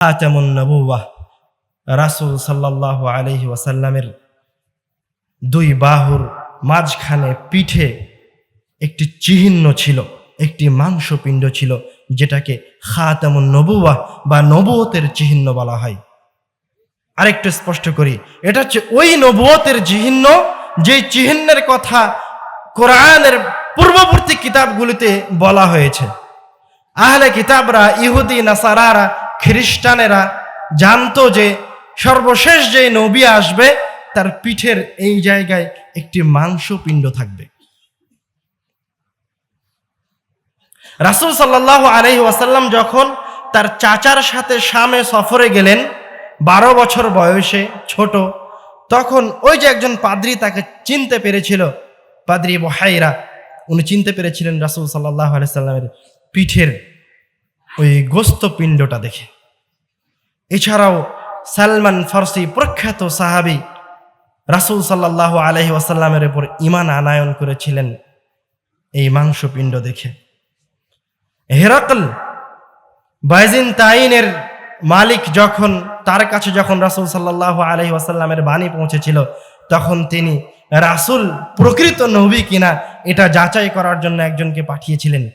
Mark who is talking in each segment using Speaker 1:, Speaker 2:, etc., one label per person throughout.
Speaker 1: আতেমুন নবুয়াহ রাসুল সাল্লাহ আলহি ওয়াসাল্লামের দুই বাহুর মাঝখানে পিঠে একটি চিহ্ন ছিল, একটি মাংসপিণ্ড ছিল, যেটাকে খাতামুন নবুয়াহ বা নবুয়তের চিহ্ন বলা হয়। আরেকটু স্পষ্ট করি, এটা হচ্ছে ওই নবুয়তের চিহ্ন, যে চিহ্নের কথা কোরআনের পূর্ববর্তী কিতাবগুলিতে বলা হয়েছে। আহলে কিতাবরা, ইহুদি, নাসারারা খ্রিস্টানেরা জানতো যে সর্বশেষ যে নবী আসবে, তার পিঠের এই জায়গায় একটি মাংসপিণ্ড থাকবে। রাসুল সাল্লাহ আলহি ওয়াসাল্লাম যখন তার চাচার সাথে শামে সফরে গেলেন, বারো বছর বয়সে, ছোট, তখন ওই যে একজন পাদ্রি তাকে চিনতে পেরেছিল, পাদ্রি বহাইরা, উনি চিনতে পেরেছিলেন রাসুল সাল্লাহ আলাইসাল্লামের পিঠের ওই গোস্ত পিণ্ডটা দেখে। এছাড়াও সালমান ফার্সি প্রখ্যাত সাহাবি রাসুল সাল্লাহ আলহি ওয়াসাল্লামের উপর ইমান আনায়ন করেছিলেন এই মাংসপিণ্ড দেখে। হেরাকল বাইজিন তাইনের মালিক যখন, তার কাছে যখন রাসুল সাল্লাহ আলহি ওয়াসাল্লামের বাণী পৌঁছেছিল, তখন তিনি রাসুল প্রকৃত নবী কিনা এটা যাচাই করার জন্য একজনকে পাঠিয়েছিলেন।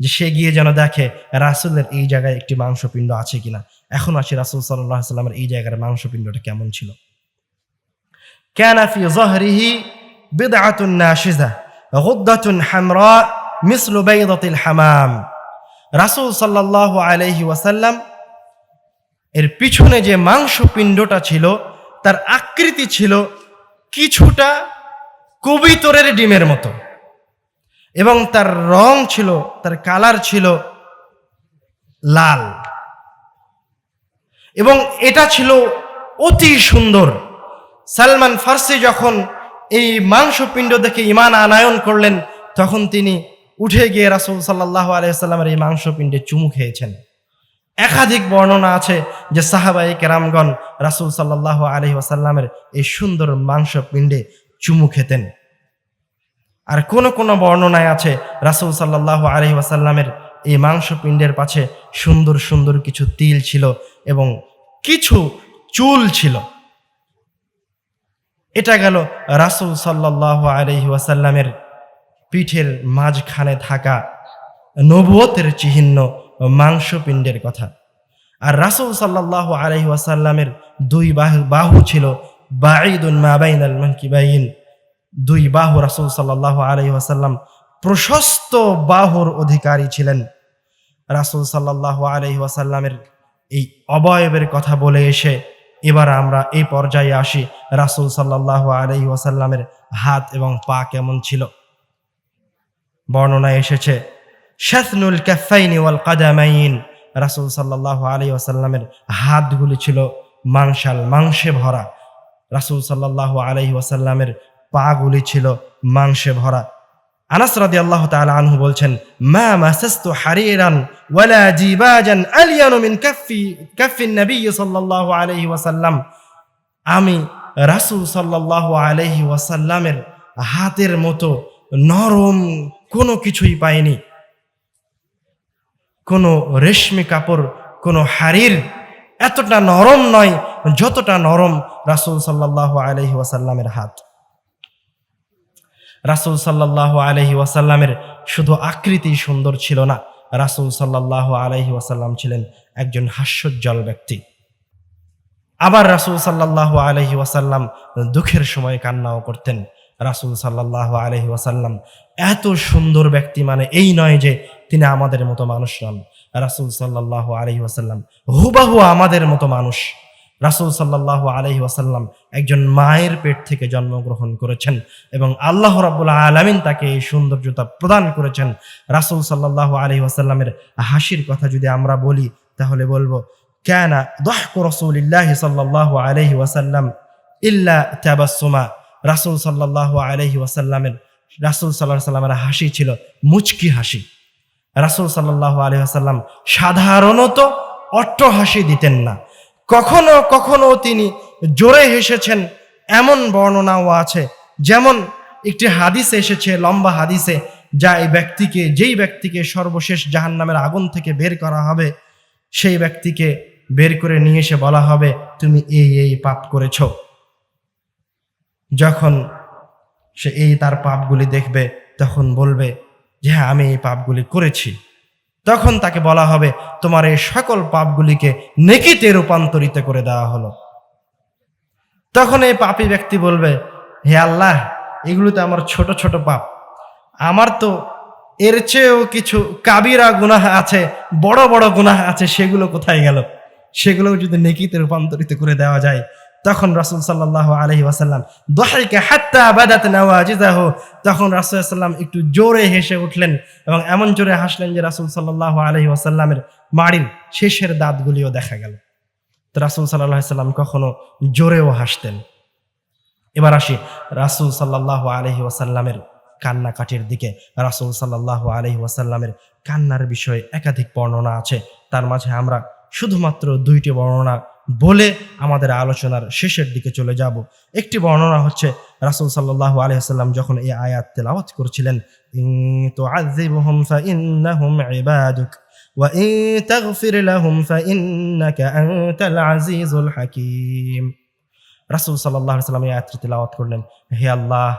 Speaker 1: যে সে গিয়ে যেন দেখে রাসুলের এই জায়গায় একটি মাংসপিণ্ড আছে কিনা। এখন আসি রাসুল সাল্লাহ সাল্লামের এই জায়গার মাংসপিণ্ডটা কেমন ছিল। ক্যানাফি জহরিহি বিদআতুন নাশিজা, গুদ্দাতুন হামরা মিসলু বাইদাতিল হামাম। রাসুল সাল্লাহ আলাইহি ওয়াসাল্লাম এর পিছনে যে মাংসপিণ্ডটা ছিল, তার আকৃতি ছিল কিছুটা কবিতরের ডিমের মতো। এবং তার রং ছিল, তার কালার ছিল লাল। এবং এটা ছিল অতি সুন্দর। সালমান ফার্সি যখন এই মাংসপিণ্ড দেখে ইমান আনায়ন করলেন, তখন তিনি উঠে গিয়ে রাসুল সাল্লাহ আলাইসাল্লামের এই মাংসপিণ্ডে চুমু খেয়েছেন। একাধিক বর্ণনা আছে যে সাহাবাই কেরামগণ রাসুল সাল্লাহ আলহি ওয়াসাল্লামের এই সুন্দর মাংসপিণ্ডে চুমু খেতেন। আর কোন কোন বর্ণনায় আছে রাসুল সাল্লাহ আলহি ওয়াসাল্লামের এই মাংসপিণ্ডের পাশে সুন্দর সুন্দর কিছু তিল ছিল এবং কিছু চুল ছিল। এটা গেল রাসুল সাল্লাহ আলহি ওয়াসাল্লামের পিঠের মাঝখানে থাকা নবুয়তের চিহ্ন মাংসপিণ্ডের কথা। আর রাসুল সাল্লাহ আলহি ওয়াসাল্লামের দুই বাহু ছিল বাঈদুন মাবাইন আল মানকিবাইন। দুই বাহু রাসুল সাল্লাহ আলহি ওয়াসাল্লাম প্রশস্ত বাহুর অধিকারী ছিলেন। রাসুল সাল্লাহ আলহি ওয়াসাল্লামের এই অবয়বের কথা বলে এসে এবার আমরা এই পর্যায়ে আসি। রাসুল সাল্লাহ আলহি ওয়াসাল্লামের হাত এবং পা কেমন ছিল? বর্ণনায় এসেছে শাসনুল ক্যাফাইনি ওয়াল কাদামাইন। রাসুল সাল্লাহ আলী ওয়াসাল্লামের হাতগুলি ছিল মাংসাল মাংসে ভরা। রাসুল সাল্লাহ আলহি ওয়াসাল্লামের পাগুলি ছিল মাংসে ভরা। আনাস রাদি আল্লাহ তাআলা আনহু বলছেন, মা মাসাস্তু হারিরান ওয়ালা জিবাজান আলিয়ানু মিন কাফি কাফি নবী সাল্লাল্লাহু আলাইহি ওয়াসাল্লাম। আমি রাসূল সাল্লাল্লাহু আলাইহি ওয়াসাল্লামের হাতের মতো নরম কোনো কিছুই পাইনি। কোনো রেশমি কাপড়, কোনো হাড়ির এতটা নরম নয় যতটা নরম রাসূল সাল্লাহ আলাইহি ওয়াসাল্লামের হাত। রাসুল সাল্লাহ আলহি ওয়াসাল্লামের শুধু আকৃতি সুন্দর ছিল না। রাসুল সাল্লাহ আলহি ওয়াসাল্লাম ছিলেন একজন হাস্যোজ্জ্বল ব্যক্তি। আবার রাসুল সাল্লাহ আলহি ওয়াসাল্লাম দুঃখের সময় কান্নাও করতেন। রাসুল সাল্লাহ আলহি ওয়াসাল্লাম এত সুন্দর ব্যক্তি মানে এই নয় যে তিনি আমাদের মতো মানুষ নন। রাসুল সাল্লাহ আলহি ওয়াসাল্লাম হুবাহু আমাদের মতো মানুষ। রাসুল সাল্লাহ আলহি ওয়াসাল্লাম একজন মায়ের পেট থেকে জন্মগ্রহণ করেছেন এবং আল্লাহ রাবুল আলমিন তাকে এই সৌন্দর্যতা প্রদান করেছেন। রাসুল সাল্লাহ আলহি ওয়াসাল্লামের হাসির কথা যদি আমরা বলি, তাহলে বলব, কেন দহক রসুলিল্লাহ সাল্লাহ আলহি ওয়াসাল্লাম ইল্লা তাবাসুমা রাসুল সাল্লাহ আলহি ওয়াসাল্লামের, রাসুল সাল্লাহ সাল্লামের হাসি ছিল মুচকি হাসি। রাসুল সাল্লাহ আলহি আসাল্লাম সাধারণত অট্ট হাসি দিতেন না। কখনো কখনো তিনি জোরে হেসেছেন, এমন বর্ণনাও আছে। যেমন একটি হাদিসে এসেছে, লম্বা হাদিসে, যা এই ব্যক্তিকে, যেই ব্যক্তিকে সর্বশেষ জাহান্নামের আগুন থেকে বের করা হবে, সেই ব্যক্তিকে বের করে নিয়ে এসে বলা হবে, তুমি এই এই পাপ করেছ। যখন সে এই তার পাপগুলি দেখবে, তখন বলবে যে হ্যাঁ আমি এই পাপগুলি করেছি। তখন তাকে বলা হবে, তোমার এই সকল পাপগুলিকে নেকিতে রূপান্তরিত করে দেওয়া হলো। তখন এই পাপী ব্যক্তি বলবে, হে আল্লাহ, এগুলো তো আমার ছোট ছোট পাপ। আমার তো এর চেয়েও কিছু কাবিরা গুনাহ আছে, বড় বড় গুনাহ আছে, সেগুলো কোথায় গেল? সেগুলো যদি নেকিতে রূপান্তরিত করে দেওয়া যায় তখন রাসুল সাল্লাহ আলহি ওয়াসাল্লাম দোহাইকে হাত্তা বাদাত নেওয়া তখন রাসুল সাল্লাম একটু জোরে হেসে উঠলেন এবং এমন জোরে হাসলেন যে রাসুল সাল্লাহ আলহি ওয়াসাল্লামের মাড়ির শেষের দাঁতগুলিও দেখা গেল। তো রাসুল সাল্লাহ সাল্লাম কখনো জোরেও হাসতেন। এবার আসি রাসুল সাল্লাহ আলহি ওয়াসাল্লামের কান্নাকাটির দিকে। রাসুল সাল্লাহ আলহি ওয়াসাল্লামের কান্নার বিষয়ে একাধিক বর্ণনা আছে। তার মাঝে আমরা শুধুমাত্র দুইটি বর্ণনা বলে আমাদের আলোচনার শেষের দিকে চলে যাব একটি বর্ণনা হচ্ছে রাসুল সাল্লাহ আলহিহাল্লাম যখন এই আয়াত তেলাওয়াত করছিলেন তো আজিবহুম ফাইন্নাহুম ইবাদুক وإن تغفر لهم فإنك أنت العزيز الحكيم রাসুল সাল্লাহ সাল্লাম এই আয়াতটি তেলাওয়াত করলেন হে আল্লাহ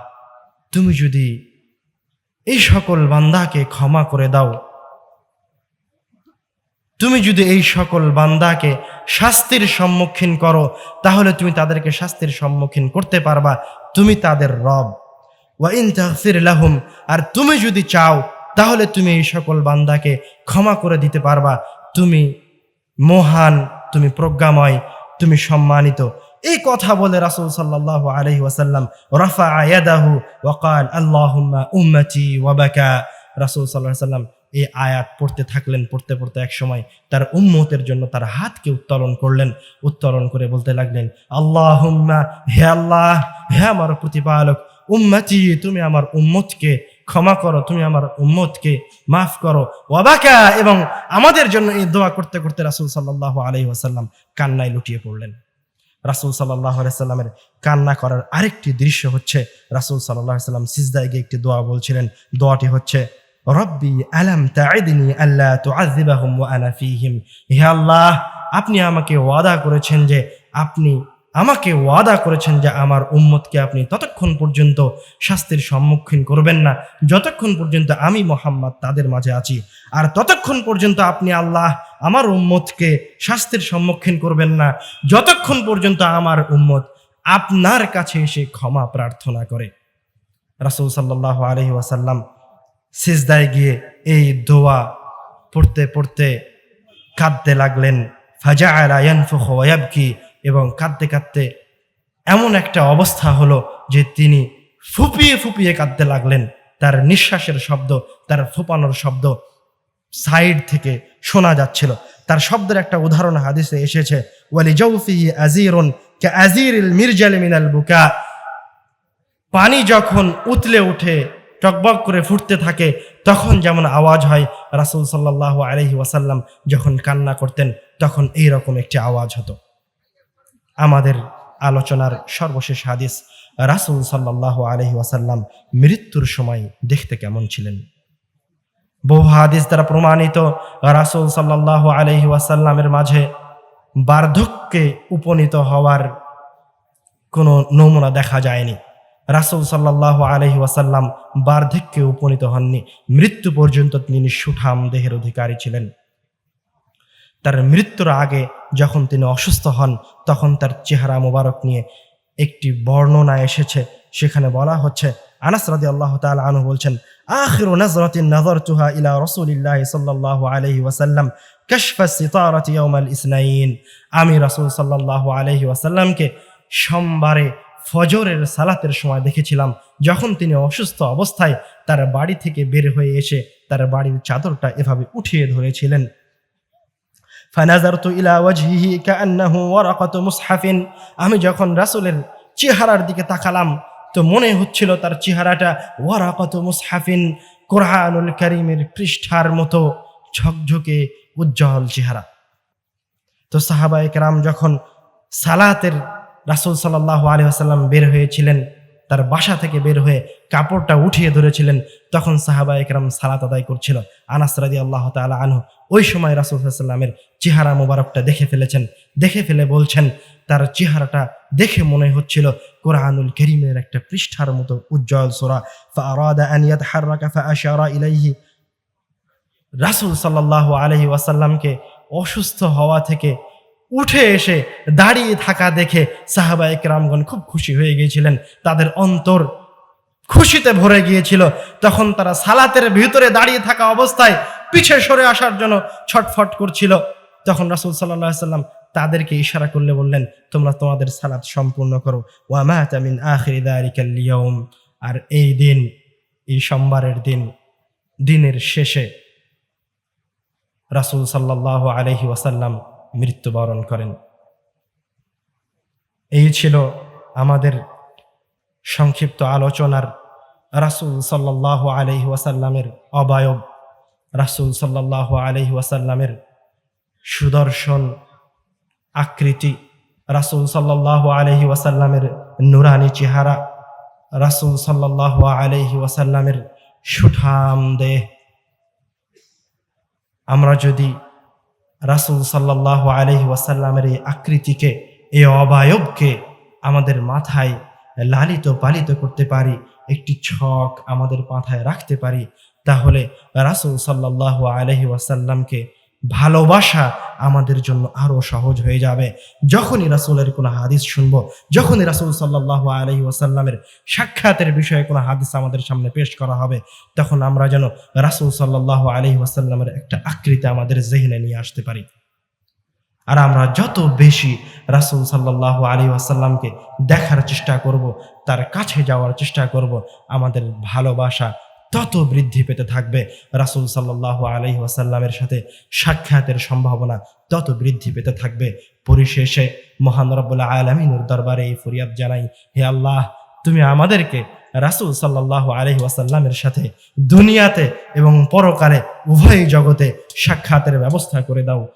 Speaker 1: তুমি যদি এই সকল বান্দাকে ক্ষমা করে দাও তুমি যদি এই সকল বান্দাকে শাস্তির সম্মুখীন করো, তাহলে তুমি তাদেরকে শাস্তির সম্মুখীন করতে পারবা। তুমি তাদের রব। ওয়াইন লাহুম, আর তুমি যদি চাও, তাহলে তুমি এই সকল বান্দাকে ক্ষমা করে দিতে পারবা। তুমি মহান, তুমি প্রজ্ঞাময়, তুমি সম্মানিত। এই কথা বলে রাসুল সাল্লাহ আলহি ওয়াসাল্লাম, রফা আয়াদাহু ওয়াকাল আল্লাহুম্মা উম্মতি ওয়াবাকা রাসুল সাল্লাহ সাল্লাম এই আয়াত পড়তে থাকলেন, পড়তে পড়তে এক সময় তার উম্মতের জন্য তার হাতকে উত্তোলন করলেন, উত্তোলন করে বলতে লাগলেন আল্লাহ হে আল্লাহ, হে আমার প্রতিপালক, উম্মতি, তুমি আমার উম্মতকে ক্ষমা করো, তুমি আমার উম্মতকে মাফ করো। ওয়াবাকা এবং আমাদের জন্য এই দোয়া করতে করতে রাসুল সাল্লাহ আলহি ওয়াসাল্লাম কান্নায় লুটিয়ে পড়লেন। রাসুল সাল্লাহ সাল্লামের কান্না করার আরেকটি দৃশ্য হচ্ছে, রাসুল সাল্লাহ সাল্লাম সিজদায় গিয়ে একটি দোয়া বলছিলেন, দোয়াটি হচ্ছে রব্বি, আলাম তাইদিনি আল্লাহ তো আজিবাহুম আনা ফিহিম। হে আল্লাহ, আপনি আমাকে ওয়াদা করেছেন যে আপনি আমাকে ওয়াদা করেছেন যে আমার উম্মতকে আপনি ততক্ষণ পর্যন্ত শাস্তির সম্মুখীন করবেন না। যতক্ষণ পর্যন্ত আমি মোহাম্মদ তাদের মাঝে আছি, আর ততক্ষণ পর্যন্ত আপনি আল্লাহ আমার উম্মতকে শাস্তির সম্মুখীন করবেন না। যতক্ষণ পর্যন্ত আমার উম্মত আপনার কাছে এসে ক্ষমা প্রার্থনা করে। রাসুল সাল্লাহ আলহি ওয়াসাল্লাম সিজদায় গিয়ে এই দোয়া পড়তে পড়তে কাঁদতে লাগলেন। ফাজা আলায়ানফুখ ওয়াবকি এবং কাঁদতে কাঁদতে এমন একটা অবস্থা হলো যে তিনি ফুপিয়ে ফুপিয়ে কাঁদতে লাগলেন। তার নিঃশ্বাসের শব্দ, তার ফুপানোর শব্দ সাইড থেকে শোনা যাচ্ছিল। তার শব্দের একটা উদাহরণ হাদিসে এসেছে, ওয়ালি জৌফি আজিরুন আজির মির্জাল মিনাল বুকা। পানি যখন উতলে উঠে টকবক করে ফুটতে থাকে, তখন যেমন আওয়াজ হয়, রাসুল সাল্লাহ আলহি ওয়াসাল্লাম যখন কান্না করতেন, তখন এই রকম একটি আওয়াজ হতো। আমাদের আলোচনার সর্বশেষ হাদিস, রাসুল সাল্লাহ আলহি ওয়াসাল্লাম মৃত্যুর সময় দেখতে কেমন ছিলেন? বহু হাদিস দ্বারা প্রমাণিত, রাসুল সাল্লাহ আলহি ওয়াসাল্লামের মাঝে বার্ধক্যে উপনীত হওয়ার কোনো নমুনা দেখা যায়নি। রাসুল সাল্লাহ আলহি ওয়াসাল্লাম বার্ধক্যে উপনীত হননি। মৃত্যু পর্যন্ত তিনি সুঠাম দেহের অধিকারী ছিলেন। তার মৃত্যুর আগে যখন তিনি অসুস্থ হন, তখন তার চেহারা মোবারক নিয়ে একটি বর্ণনা এসেছে। সেখানে বলা হচ্ছে, আনাস রাদি আল্লাহ তাল আনু বলছেন, আখিরু নাজরাতিন নাজারতুহা ইলা রাসূলিল্লাহ সাল্লাল্লাহু আলাইহি ওয়াসাল্লাম কাশফা সিতারাতি ইসনাইন। আমি রাসূল সাল্লাল্লাহু আলাইহি ওয়াসাল্লামকে সোমবারে ফজরের সালাতের সময় দেখেছিলাম, যখন তিনি অসুস্থ অবস্থায় তার বাড়ি থেকে বের হয়ে এসে তার বাড়ির চাদরটা এভাবে উঠিয়ে ধরেছিলেন। ইলা আমি যখন রাসূলের চেহারার দিকে তাকালাম, তো মনে হচ্ছিল তার চেহারাটা ওয়ারাকাতু মুসহাফিন, কোরআনুল কারীমের পৃষ্ঠার মতো ঝকঝকে উজ্জ্বল চেহারা। তো সাহাবায়ে কেরাম যখন সালাতের রাসুল সাল্লাহ আলহাম বের হয়েছিলেন, তার বাসা থেকে বের হয়ে কাপড়টা উঠিয়ে ধরেছিলেন, তখন সাহাবা একরাম সালাত আদায় করছিল। আনাস রাজি আল্লাহ তালা আনহ ওই সময় রাসুলসাল্লামের চেহারা মোবারকটা দেখে ফেলেছেন। দেখে ফেলে বলছেন, তার চেহারাটা দেখে মনে হচ্ছিল কোরআনুল করিমের একটা পৃষ্ঠার মতো উজ্জ্বল সোরা। আনিয়াত ইলাইহি। রাসুল সাল্লাহ আলহি ওয়াসাল্লামকে অসুস্থ হওয়া থেকে উঠে এসে দাঁড়িয়ে থাকা দেখে সাহাবা একরামগণ খুব খুশি হয়ে গিয়েছিলেন। তাদের অন্তর খুশিতে ভরে গিয়েছিল। তখন তারা সালাতের ভিতরে দাঁড়িয়ে থাকা অবস্থায় পিছে সরে আসার জন্য ছটফট করছিল। তখন রাসুল সাল্লাহ সাল্লাম তাদেরকে ইশারা করলে বললেন, তোমরা তোমাদের সালাত সম্পূর্ণ করো। দারিকাল ইয়াউম। আর এই দিন, এই সোমবারের দিন, দিনের শেষে রাসুল সাল্লাহ আলহি ওয়াসাল্লাম মৃত্যুবরণ করেন। এই ছিল আমাদের সংক্ষিপ্ত আলোচনার রাসুল সাল্লাহ আলহি ওয়াসাল্লামের অবায়ব, রাসুল সাল্লাহ আলহি ওয়াসাল্লামের সুদর্শন আকৃতি, রাসুল সাল্লাহ আলহি ওয়াসাল্লামের নুরানি চেহারা, রাসুল সাল্লাহ আলহি ওয়াসাল্লামের সুঠাম দেহ। আমরা যদি রাসুল সাল্লাহ আলহি ওয়াসাল্লামের এই আকৃতিকে, এই অবায়বকে আমাদের মাথায় লালিত পালিত করতে পারি, একটি ছক আমাদের মাথায় রাখতে পারি, তাহলে রাসুল সাল্লাহ আলহি ওয়াসাল্লামকে ভালোবাসা আমাদের জন্য আরও সহজ হয়ে যাবে। যখনই রাসুলের কোনো হাদিস শুনব, যখনই রাসুল সাল্লাহ আলহি ওয়াসাল্লামের সাক্ষাতের বিষয়ে কোনো হাদিস আমাদের সামনে পেশ করা হবে, তখন আমরা যেন রাসুল সাল্লাহ আলহি ওয়াসাল্লামের একটা আকৃতি আমাদের জেহনে নিয়ে আসতে পারি। আর আমরা যত বেশি রাসুল সাল্লাহ আলী আসাল্লামকে দেখার চেষ্টা করব, তার কাছে যাওয়ার চেষ্টা করব, আমাদের ভালোবাসা তত বৃদ্ধি পেতে থাকবে। রাসুল সাল্লাহ আলহি আসাল্লামের সাথে সাক্ষাতের সম্ভাবনা তত বৃদ্ধি পেতে থাকবে। পরিশেষে মহান রব্বুল্লাহ আলমিনুর দরবারে এই ফরিয়াদ জানাই, হে আল্লাহ, তুমি আমাদেরকে রাসুল সাল্লাহ আলহি ওয়াসাল্লামের সাথে দুনিয়াতে এবং পরকালে উভয় জগতে সাক্ষাতের ব্যবস্থা করে দাও।